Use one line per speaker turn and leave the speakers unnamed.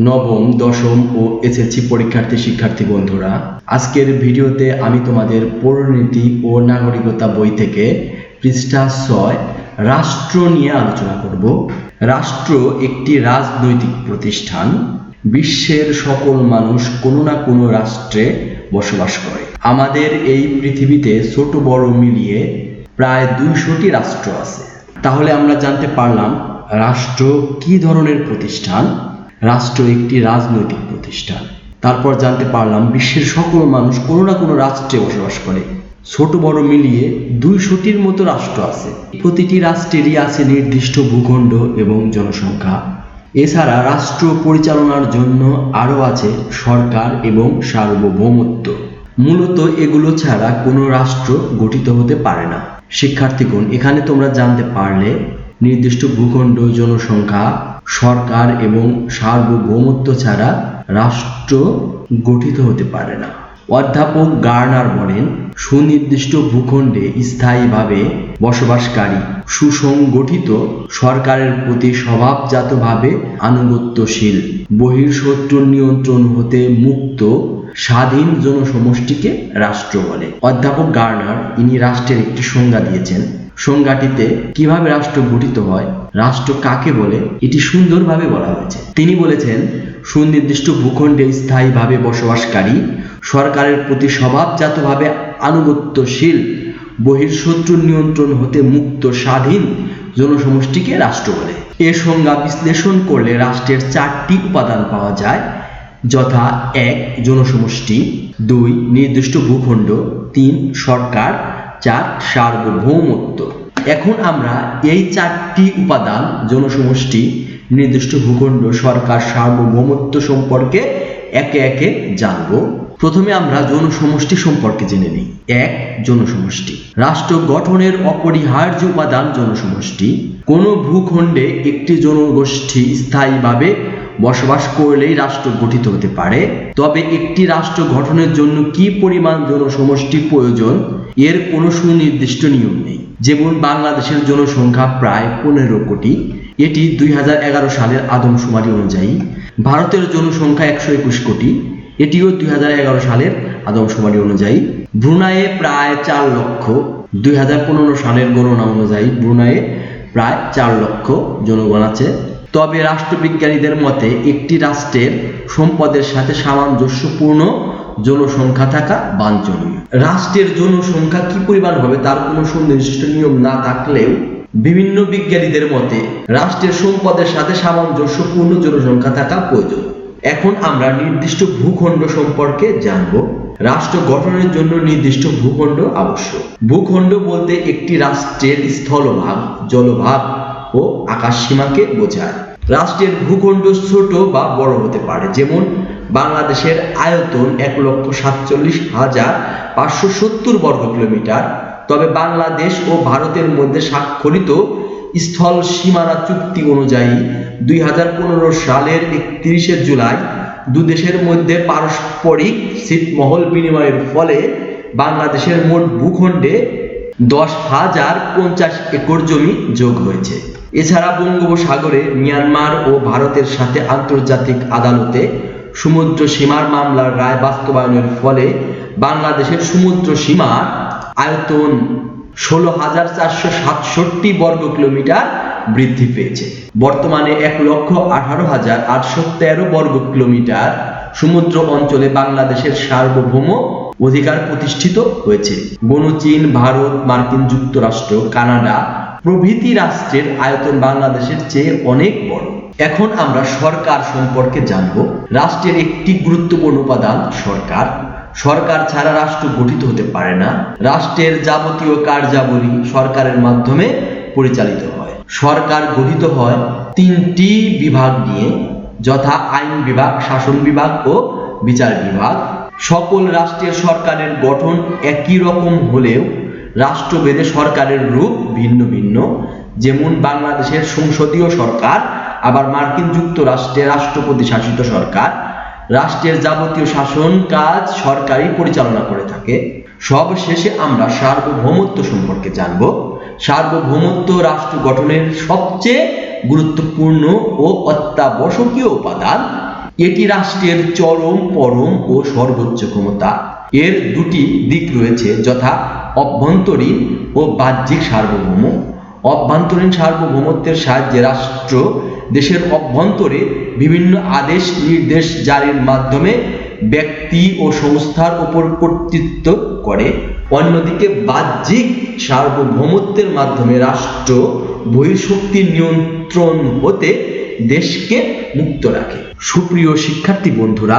নবম, দশম ও এসএসসি পরীক্ষার্থী শিক্ষার্থী বন্ধুরা, আজকের ভিডিওতে আমি তোমাদের পরিণতি ও নাগরিকতা বই থেকে পৃষ্ঠা ছয়, রাষ্ট্র নিয়ে আলোচনা করব। রাষ্ট্র একটি রাজনৈতিক প্রতিষ্ঠান। বিশ্বের সকল মানুষ কোনো না কোনো রাষ্ট্রে বসবাস করে। আমাদের এই পৃথিবীতে ছোট বড় মিলিয়ে প্রায় দুইশোটি রাষ্ট্র আছে। তাহলে আমরা জানতে পারলাম, রাষ্ট্র কি ধরনের প্রতিষ্ঠান? রাষ্ট্র একটি রাজনৈতিক প্রতিষ্ঠান। তারপর জানতে পারলাম বিশ্বের সকল মানুষ কোনো না কোনো রাষ্ট্রে বসবাস করে। ছোট বড় মিলিয়ে দুইশোটির মতো রাষ্ট্র আছে। প্রতিটি রাষ্ট্রেরই আছে নির্দিষ্ট ভূখণ্ড এবং জনসংখ্যা। এছাড়া রাষ্ট্র পরিচালনার জন্য আরও আছে সরকার এবং সার্বভৌমত্ব। মূলত এগুলো ছাড়া কোনো রাষ্ট্র গঠিত হতে পারে না। শিক্ষার্থীগণ, এখানে তোমরা জানতে পারলে নির্দিষ্ট ভূখণ্ড, জনসংখ্যা সরকার এবং সার্বভৌমত্ব ছাড়া রাষ্ট্র গঠিত হতে পারে না। অধ্যাপক গার্নার বলেন, সুনির্দিষ্ট ভূখণ্ডে স্থায়ীভাবে বসবাসকারী সুসংগঠিত সরকারের প্রতি স্বভাবজাতভাবে আনুগত্যশীল বহির্শত্রুর নিয়ন্ত্রণ হতে মুক্ত, স্বাধীন জনসমষ্টিকে রাষ্ট্র বলে। অধ্যাপক গার্নার, ইনি রাষ্ট্রের একটি সংজ্ঞা দিয়েছেন সংজ্ঞাটিতে কীভাবে রাষ্ট্র গঠিত হয়, রাষ্ট্র কাকে বলে, এটি সুন্দরভাবে বলা হয়েছে। তিনি বলেছেন, সুনির্দিষ্ট ভূখণ্ডে স্থায়ীভাবে বসবাসকারী, সরকারের প্রতি স্বভাবজাতভাবে আনুগত্যশীল বহির্শত্রুর নিয়ন্ত্রণ হতে মুক্ত, স্বাধীন জনসমষ্টিকে রাষ্ট্র বলে। এ সংজ্ঞা বিশ্লেষণ করলে রাষ্ট্রের চারটি উপাদান পাওয়া যায়, যথা এক জনসমষ্টি, দুই নির্দিষ্ট ভূখণ্ড, তিন সরকার চার সার্বভৌমত্ব এখন আমরা এই চারটি উপাদান, জনসমষ্টি, নির্দিষ্ট ভূখণ্ড, সরকার, সার্বভৌমত্ব সম্পর্কে একে একে জানব। প্রথমে আমরা জনসমষ্টি সম্পর্কে জেনে নিই। এক, জনসমষ্টি। রাষ্ট্র গঠনের অপরিহার্য উপাদান জনসমষ্টি। কোন ভূখণ্ডে একটি জনগোষ্ঠী স্থায়ীভাবে বসবাস করলেই রাষ্ট্র গঠিত হতে পারে। তবে একটি রাষ্ট্র গঠনের জন্য কি পরিমাণ জনসমষ্টি প্রয়োজন? এর কোনো সুনির্দিষ্ট নিয়ম নেই। যেমন বাংলাদেশের জনসংখ্যা প্রায় পনেরো কোটি, এটি দুই হাজার এগারো সালের আদমশুমারি অনুযায়ী। ভারতের জনসংখ্যা একশো একুশ কোটি, এটিও দুই হাজার এগারো সালের আদমশুমারি অনুযায়ী। ব্রুনাইয়ে প্রায় চার লক্ষ, দুই হাজার পনেরো সালের গণনা অনুযায়ী ব্রুনাইয়ে প্রায় চার লক্ষ জনগণ আছে। তবে রাষ্ট্রবিজ্ঞানীদের মতে, একটি রাষ্ট্রের সম্পদের সাথে সামঞ্জস্যপূর্ণ জনসংখ্যা থাকা বাঞ্ছনীয়। রাষ্ট্রের জনসংখ্যা কি পরিমাণ হবে তার কোনো সুনির্দিষ্ট নিয়ম না থাকলেও বিভিন্ন বিজ্ঞানীদের মতে রাষ্ট্রের সম্পদের সাথে সামঞ্জস্যপূর্ণ জনসংখ্যা থাকা প্রয়োজন। এখন আমরা নির্দিষ্ট ভূখণ্ড সম্পর্কে জানব। রাষ্ট্র গঠনের জন্য নির্দিষ্ট ভূখণ্ড আবশ্যক। ভূখণ্ড বলতে একটি রাষ্ট্রের স্থলভাগ, জলভাগ ও আকাশ সীমাকে বোঝায়। রাষ্ট্রের ভূখণ্ড ছোট বা বড় হতে পারে, যেমন বাংলাদেশের আয়তন এক লক্ষ সাতচল্লিশ হাজার পাঁচশো সত্তর বর্গ কিলোমিটার। তবে বাংলাদেশ ও ভারতের মধ্যে স্বাক্ষরিত স্থল সীমানা চুক্তি অনুযায়ী দুই হাজার পনেরো সালের একত্রিশে জুলাই দু দেশের মধ্যে পারস্পরিক ছিটমহল বিনিময়ের ফলে বাংলাদেশের মোট ভূখণ্ডে দশ হাজার পঞ্চাশ একর জমি যোগ হয়েছে। এছাড়া বঙ্গোপসাগরে মিয়ানমার ও ভারতের সাথে আন্তর্জাতিক আদালতে সমুদ্র সীমার মামলার রায় বাস্তবায়নের ফলে বাংলাদেশের সমুদ্র সীমার আয়তন ষোলো হাজার চারশো সাতষট্টি বর্গ কিলোমিটার বৃদ্ধি পেয়েছে। বর্তমানে এক লক্ষ আঠারো হাজার আটশো তেরো বর্গ কিলোমিটার সমুদ্র অঞ্চলে বাংলাদেশের সার্বভৌম অধিকার প্রতিষ্ঠিত হয়েছে। গণচীন ভারত, মার্কিন যুক্তরাষ্ট্র, কানাডা প্রভৃতি রাষ্ট্রের আয়তন বাংলাদেশের চেয়ে অনেক বড়। এখন আমরা সরকার সম্পর্কে জানব। রাষ্ট্রের একটি গুরুত্বপূর্ণ উপাদান সরকার। সরকার ছাড়া রাষ্ট্র গঠিত হতে পারে না। রাষ্ট্রের যাবতীয় কার্যাবলী সরকারের মাধ্যমে পরিচালিত হয়। সরকার গঠিত হয় তিনটি বিভাগ নিয়ে, যথা আইন বিভাগ, শাসন বিভাগ ও বিচার বিভাগ। সকল রাষ্ট্রের সরকারের গঠন একই রকম হলেও রাষ্ট্রভেদে সরকারের রূপ ভিন্ন ভিন্ন। যেমন বাংলাদেশের সংসদীয় সরকার, আবার মার্কিন যুক্তরাষ্ট্রে রাষ্ট্রপতি শাসিত সরকার। রাষ্ট্রের যাবতীয় শাসন কাজ সরকারই পরিচালনা করে থাকে। সব শেষে আমরা সার্বভৌমত্ব সম্পর্কে জানব। সার্বভৌমত্ব রাষ্ট্র গঠনের সবচেয়ে গুরুত্বপূর্ণ ও অত্যাবশ্যকীয় উপাদান। এটি রাষ্ট্রের চরম, পরম ও সর্বোচ্চ ক্ষমতা। এর দুটি দিক রয়েছে, যথা অভ্যন্তরীণ ও বাহ্যিক সার্বভৌম। অভ্যন্তরীণ সার্বভৌমত্বের সাহায্যে রাষ্ট্র দেশের অভ্যন্তরে বিভিন্ন আদেশ, নির্দেশ জারির মাধ্যমে ব্যক্তি ও সংস্থার উপর কর্তৃত্ব করে। অন্যদিকে বাহ্যিক সার্বভৌমত্বের মাধ্যমে রাষ্ট্র বহিঃশক্তির নিয়ন্ত্রণ হতে দেশকে মুক্ত রাখে। সুপ্রিয় শিক্ষার্থী বন্ধুরা